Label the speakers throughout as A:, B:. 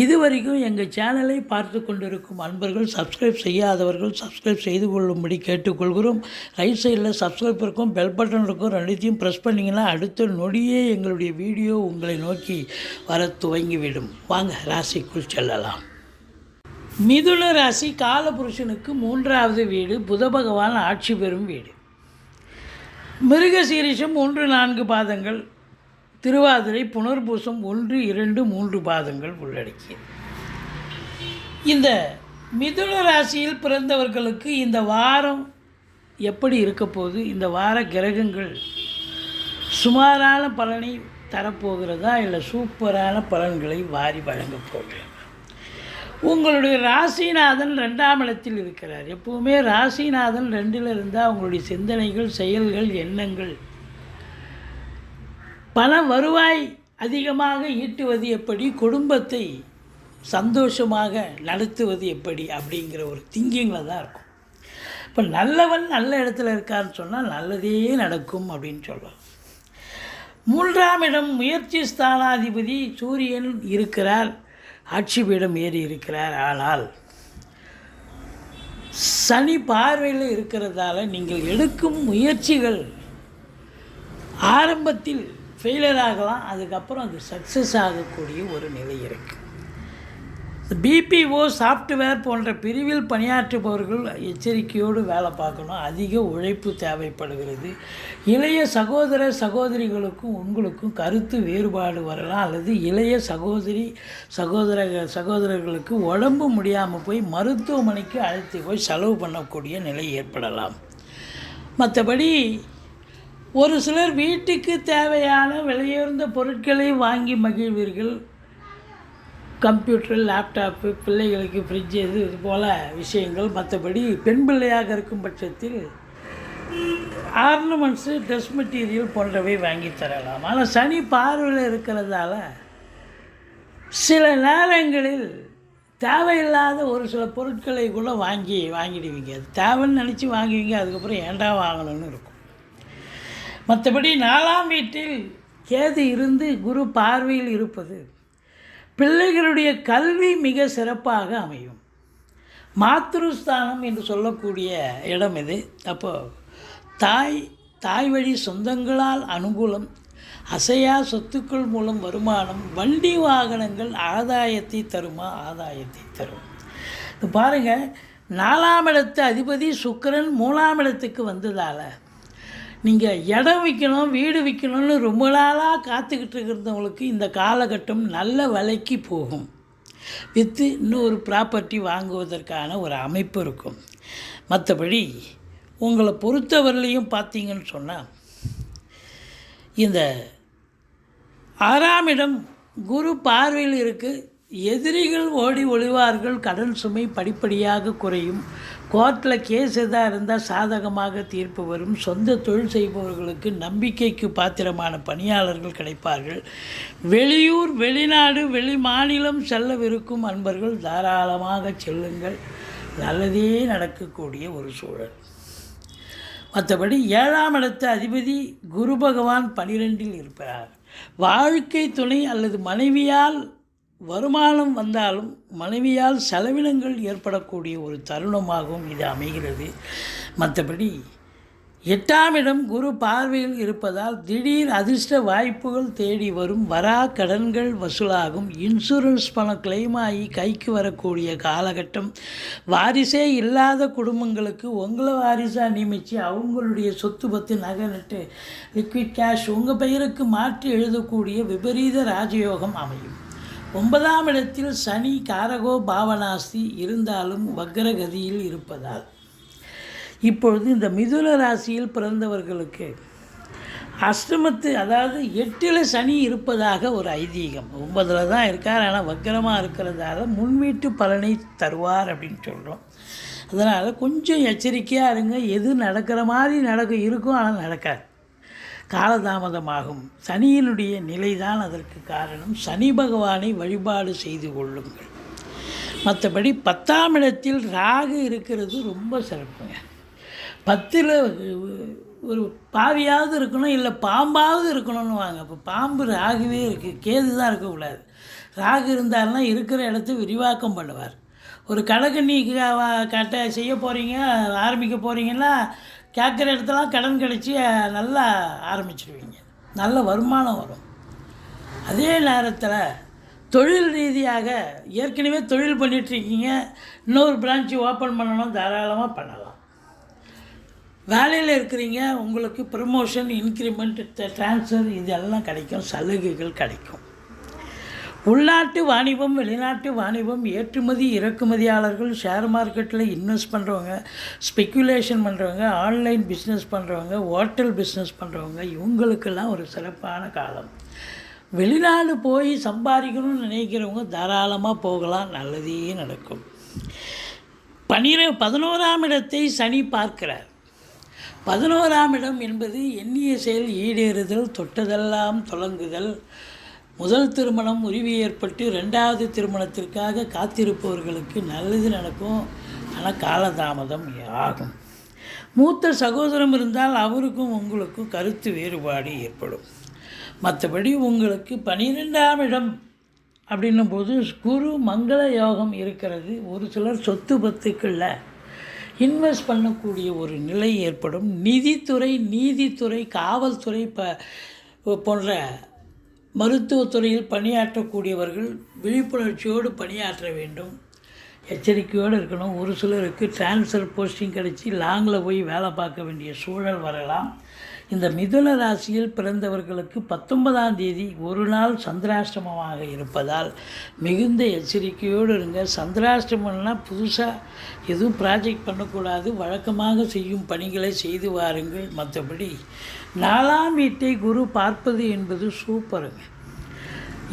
A: இதுவரைக்கும் எங்கள் சேனலை பார்த்து கொண்டிருக்கும் அன்பர்கள் சப்ஸ்கிரைப் செய்யாதவர்கள் சப்ஸ்கிரைப் செய்து கொள்ளும்படி கேட்டுக்கொள்கிறோம். ரைட் சைடில் சப்ஸ்கிரைப் இருக்கும் பெல் பட்டன் இருக்கும் ரெண்டுத்தையும் ப்ரெஸ் பண்ணிங்கன்னா அடுத்த நொடியே எங்களுடைய வீடியோ உங்களை நோக்கி வர துவங்கிவிடும். வாங்க ராசிக்குள் செல்லலாம். மிதுன ராசி காலபுருஷனுக்கு மூன்றாவது வீடு புத பகவான் ஆட்சி பெறும் வீடு. மிருகசீரிஷம் மூன்று நான்கு பாதங்கள் திருவாதிரை புனர்பூசம் ஒன்று இரண்டு மூன்று பாதங்கள் உள்ளடக்கியது. இந்த மிதுன ராசியில் பிறந்தவர்களுக்கு இந்த வாரம் எப்படி இருக்க போகுது? இந்த வார கிரகங்கள் சுமாரான பலனை தரப்போகிறதா? இல்லை சூப்பரான பலன்களை வாரி வழங்கப் போகிறதா? உங்களுடைய ராசிநாதன் ரெண்டாம் இடத்தில் இருக்கிறார். எப்பவுமே ராசிநாதன் ரெண்டில் இருந்தால் அவங்களுடைய சிந்தனைகள் செயல்கள் எண்ணங்கள் பண வருவாய் அதிகமாக ஈட்டுவது எப்படி? குடும்பத்தை சந்தோஷமாக நடத்துவது எப்படி? அப்படிங்கிற ஒரு திங்கிங்கில் தான் இருக்கும். இப்போ நல்லவன் நல்ல இடத்துல இருக்கான்னு சொன்னால் நல்லதே நடக்கும் அப்படின்னு சொல்லலாம். மூன்றாம் இடம் முயற்சி ஸ்தானாதிபதி சூரியன் இருக்கிறார். ஆட்சி பீடம் ஏறி இருக்கிறார். ஆனால் சனி பார்வையில் இருக்கிறதால நீங்கள் எடுக்கும் முயற்சிகள் ஆரம்பத்தில் ஃபெயிலியர் ஆகலாம் அதுக்கப்புறம் அது சக்ஸஸ் ஆகக்கூடிய ஒரு நிலை இருக்குது பிபிஓ சாஃப்ட்வேர் போன்ற பிரிவில் பணியாற்றுபவர்கள் எச்சரிக்கையோடு வேலை பார்க்கணும். அதிக உழைப்பு தேவைப்படுகிறது. இளைய சகோதர சகோதரிகளுக்கும் உங்களுக்கும் கருத்து வேறுபாடு வரலாம். அல்லது இளைய சகோதரி சகோதர சகோதரர்களுக்கு உடம்பு முடியாமல் போய் மருத்துவமனைக்கு அழைத்து போய் செலவு பண்ணக்கூடிய நிலை ஏற்படலாம். மற்றபடி ஒரு சிலர் வீட்டுக்கு தேவையான விலையுயர்ந்த பொருட்களை வாங்கி மகிழ்வீர்கள். கம்ப்யூட்டர் லேப்டாப்பு பிள்ளைகளுக்கு ஃப்ரிட்ஜ் இது இது போல் விஷயங்கள். மற்றபடி பெண் பிள்ளையாக இருக்கும் பட்சத்தில் ஆர்னமெண்ட்ஸு ட்ரெஸ் மெட்டீரியல் போன்றவை வாங்கி தரலாம். ஆனால் சனி பார்வையில் இருக்கிறதால சில நேரங்களில் தேவையில்லாத ஒரு சில பொருட்களை கூட வாங்கி வாங்கிடுவீங்க. அது தேவைன்னு நினச்சி வாங்குவீங்க அதுக்கப்புறம் ஏண்டா வாங்கணும்னு இருக்கும். மற்றபடி நாலாம் வீட்டில் கேது இருந்து குரு பார்வையில் இருப்பது பிள்ளைகளுடைய கல்வி மிக சிறப்பாக அமையும். மாத்ருஸ்தானம் என்று சொல்லக்கூடிய இடம் இது. அப்போது தாய் தாய் வழி சொந்தங்களால் அனுகூலம் அசையா சொத்துக்கள் மூலம் வருமானம் வண்டி வாகனங்கள் ஆதாயத்தை தருமா? ஆதாயத்தை தரும். இது பாருங்கள் நாலாம் இடத்து அதிபதி சுக்கரன் மூணாம் இடத்துக்கு வந்ததால் நீங்கள் இடம் விற்கணும் வீடு விற்கணும்னு ரொம்ப நாளாக காத்துக்கிட்டு இருக்கிறவங்களுக்கு இந்த காலகட்டம் நல்ல விலைக்கு போகும். விற்று இன்னொரு ப்ராப்பர்ட்டி வாங்குவதற்கான ஒரு அமைப்பு இருக்கும். மற்றபடி உங்களை பொறுத்தவரையிலையும் பார்த்தீங்கன்னு சொன்னால் இந்த ஆறாம் இடம் குரு பார்வையில் இருக்குது எதிரிகள் ஓடி ஒளிவார்கள் கடன் சுமை படிப்படியாக குறையும். கோர்ட்டில் கேஸ் எதாக இருந்தால் சாதகமாக தீர்ப்பு வரும். சொந்த தொழில் செய்பவர்களுக்கு நம்பிக்கைக்கு பாத்திரமான பணியாளர்கள் கிடைப்பார்கள். வெளியூர் வெளிநாடு வெளி மாநிலம் செல்லவிருக்கும் அன்பர்கள் தாராளமாக செல்லுங்கள். நல்லதே நடக்கக்கூடிய ஒரு சூழல். மற்றபடி ஏழாம் இடத்து அதிபதி குரு பகவான் பனிரெண்டில் இருப்பார். வாழ்க்கை துணை அல்லது மனைவியால் வருமானம் வந்தாலும் மனைவியால் செலவினங்கள் ஏற்படக்கூடிய ஒரு தருணமாகவும் இது அமைகிறது. மற்றபடி எட்டாம் இடம் குரு பார்வையில் இருப்பதால் திடீர் அதிர்ஷ்ட வாய்ப்புகள் தேடி வரும் வரா கடன்கள் வசூலாகும். இன்சூரன்ஸ் பணம் கிளைம் ஆகி கைக்கு வரக்கூடிய காலகட்டம். வாரிசே இல்லாத குடும்பங்களுக்கு உங்களை வாரிசாக நியமித்து அவங்களுடைய சொத்து பத்து நகை நட்டு லிக்விட் கேஷ் உங்கள் பெயருக்கு மாற்றி எழுதக்கூடிய விபரீத ராஜயோகம் அமையும். ஒன்பதாம் இடத்தில் சனி காரகோ பாவனாஸ்தி இருந்தாலும் வக்ரகதியில் இருப்பதால். இப்பொழுது இந்த மிதுன ராசியில் பிறந்தவர்களுக்கு அஷ்டமத்து அதாவது எட்டில் சனி இருப்பதாக ஒரு ஐதீகம். ஒன்பதில் தான் இருக்கார் ஆனால் வக்கரமாக இருக்கிறதால முன்வீட்டு பலனை தருவார் அப்படின்னு சொல்கிறோம் அதனால் கொஞ்சம் எச்சரிக்கையாக இருங்க. எது நடக்கிற மாதிரி நடக்கும் இருக்கும் ஆனால் நடக்காது. காலதாமதமாகும். சனியினுடைய நிலைதான் அதற்கு காரணம். சனி பகவானை வழிபாடு செய்து கொள்ளுங்கள். மற்றபடி பத்தாம் இடத்தில் ராகு இருக்கிறது ரொம்ப சிறப்புங்க. பத்தில் ஒரு பாவியாவது இருக்கணும் இல்லை பாம்பாவது இருக்கணும்னு வாங்க. இப்போ பாம்பு ராகுவே இருக்குது கேது தான் இருக்கக்கூடாது. ராகு இருந்தாருன்னா இருக்கிற இடத்த விரிவாக்கம் பண்ணுவார். ஒரு கடைக்கண்ணி கட்ட செய்ய போகிறீங்க ஆரம்பிக்க போகிறீங்கன்னா கேட்குற இடத்துலாம் கடன் கிடச்சி நல்லா ஆரம்பிச்சிடுவீங்க நல்ல வருமானம் வரும். அதே நேரத்தில் தொழில் ரீதியாக ஏற்கனவே தொழில் பண்ணிகிட்ருக்கீங்க இன்னொரு பிரான்ச்சு ஓப்பன் பண்ணணும் தாராளமாக பண்ணலாம். வேலையில் இருக்கிறீங்க உங்களுக்கு ப்ரமோஷன் இன்க்ரிமெண்ட் ட்ரான்ஸ்ஃபர் இதெல்லாம் கிடைக்கும் சலுகைகள் கிடைக்கும். உள்நாட்டு வாணிபம் வெளிநாட்டு வாணிபம் ஏற்றுமதி இறக்குமதியாளர்கள் ஷேர் மார்க்கெட்டில் இன்வெஸ்ட் பண்ணுறவங்க ஸ்பெக்குலேஷன் பண்ணுறவங்க ஆன்லைன் பிஸ்னஸ் பண்ணுறவங்க ஹோட்டல் பிஸ்னஸ் பண்ணுறவங்க இவங்களுக்கெல்லாம் ஒரு சிறப்பான காலம். வெளிநாடு போய் சம்பாதிக்கணும்னு நினைக்கிறவங்க தாராளமாக போகலாம். நல்லதே நடக்கும். பனிர பதினோராம் இடத்தை சனி பார்க்கிறார். பதினோராம் இடம் என்பது எண்ணிய செயல் ஈடேறுதல் தொட்டதெல்லாம் தொடங்குதல் முதல் திருமணம் உரிமை ஏற்பட்டு ரெண்டாவது திருமணத்திற்காக காத்திருப்பவர்களுக்கு நல்லது நடக்கும். ஆனால் காலதாமதம் ஆகும். மூத்த சகோதரம் இருந்தால் அவருக்கும் உங்களுக்கும் கருத்து வேறுபாடு ஏற்படும். மற்றபடி உங்களுக்கு பனிரெண்டாம் இடம் அப்படின்னும் போது குரு மங்கள யோகம் இருக்கிறது. ஒரு சிலர் சொத்து பத்துக்களில் இன்வெஸ்ட் பண்ணக்கூடிய ஒரு நிலை ஏற்படும். நிதித்துறை நீதித்துறை காவல்துறை ப போன்ற மருத்துவத்துறையில் பணியாற்றக்கூடியவர்கள் விழிப்புணர்ச்சியோடு பணியாற்ற வேண்டும். எச்சரிக்கையோடு இருக்கணும். ஒரு சிலருக்கு டிரான்ஸ்ஃபர் போஸ்டிங் கிடச்சி லாங்கில் போய் வேலை பார்க்க வேண்டிய சூழல் வரலாம். இந்த மிதுன ராசியில் பிறந்தவர்களுக்கு பத்தொன்பதாம் தேதி ஒரு நாள் சந்திராஷ்டமமாக இருப்பதால் மிகுந்த எச்சரிக்கையோடு இருங்க. சந்திராஷ்டமம்னா புதுசாக எதுவும் ப்ராஜெக்ட் பண்ணக்கூடாது. வழக்கமாக செய்யும் பணிகளை செய்து வாருங்கள். மற்றபடி நாலாம் வீட்டை குரு பார்ப்பது என்பது சூப்பருங்க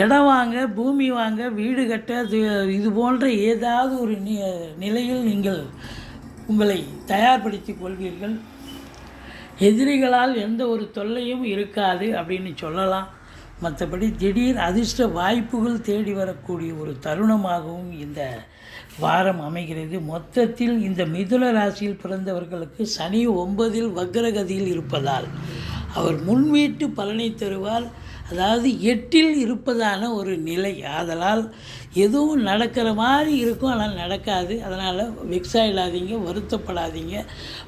A: இடம் வாங்க பூமி வாங்க வீடு கட்ட இது போன்ற ஏதாவது ஒரு நிலையில் நீங்கள் உங்களை தயார்படுத்தி கொள்வீர்கள். எதிரிகளால் எந்த ஒரு தொல்லையும் இருக்காது அப்படின்னு சொல்லலாம். மற்றபடி திடீர் அதிர்ஷ்ட வாய்ப்புகள் தேடி வரக்கூடிய ஒரு தருணமாகவும் இந்த வாரம் அமைகிறது. மொத்தத்தில் இந்த மிதுன ராசியில் பிறந்தவர்களுக்கு சனி ஒன்பதில் வக்ரகதியில் இருப்பதால் அவர் முன்வீட்டு பலனை தருவார். அதாவது எட்டில் இருப்பதான ஒரு நிலை. ஆதலால் எதுவும் நடக்கிற மாதிரி இருக்கும் ஆனால் நடக்காது. அதனால் வெக்ஸ் ஆகிடாதீங்க வருத்தப்படாதீங்க.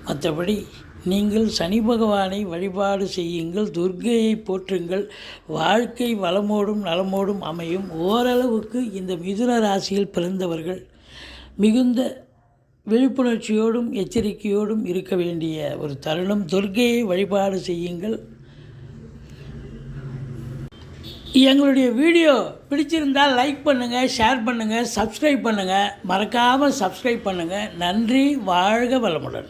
A: மற்றபடி நீங்கள் சனி பகவானை வழிபாடு செய்யுங்கள் துர்க்கையை போற்றுங்கள். வாழ்க்கை வளமோடும் நலமோடும் அமையும். ஓரளவுக்கு இந்த மிதுன ராசியில் பிறந்தவர்கள் மிகுந்த விழிப்புணர்ச்சியோடும் எச்சரிக்கையோடும் இருக்க வேண்டிய ஒரு தருணம். துர்க்கையை வழிபாடு செய்யுங்கள். எங்களுடைய வீடியோ பிடிச்சிருந்தால் லைக் பண்ணுங்கள் ஷேர் பண்ணுங்கள் சப்ஸ்கிரைப் பண்ணுங்கள் மறக்காமல் சப்ஸ்கிரைப் பண்ணுங்கள் நன்றி வாழ்க வளமுடன்.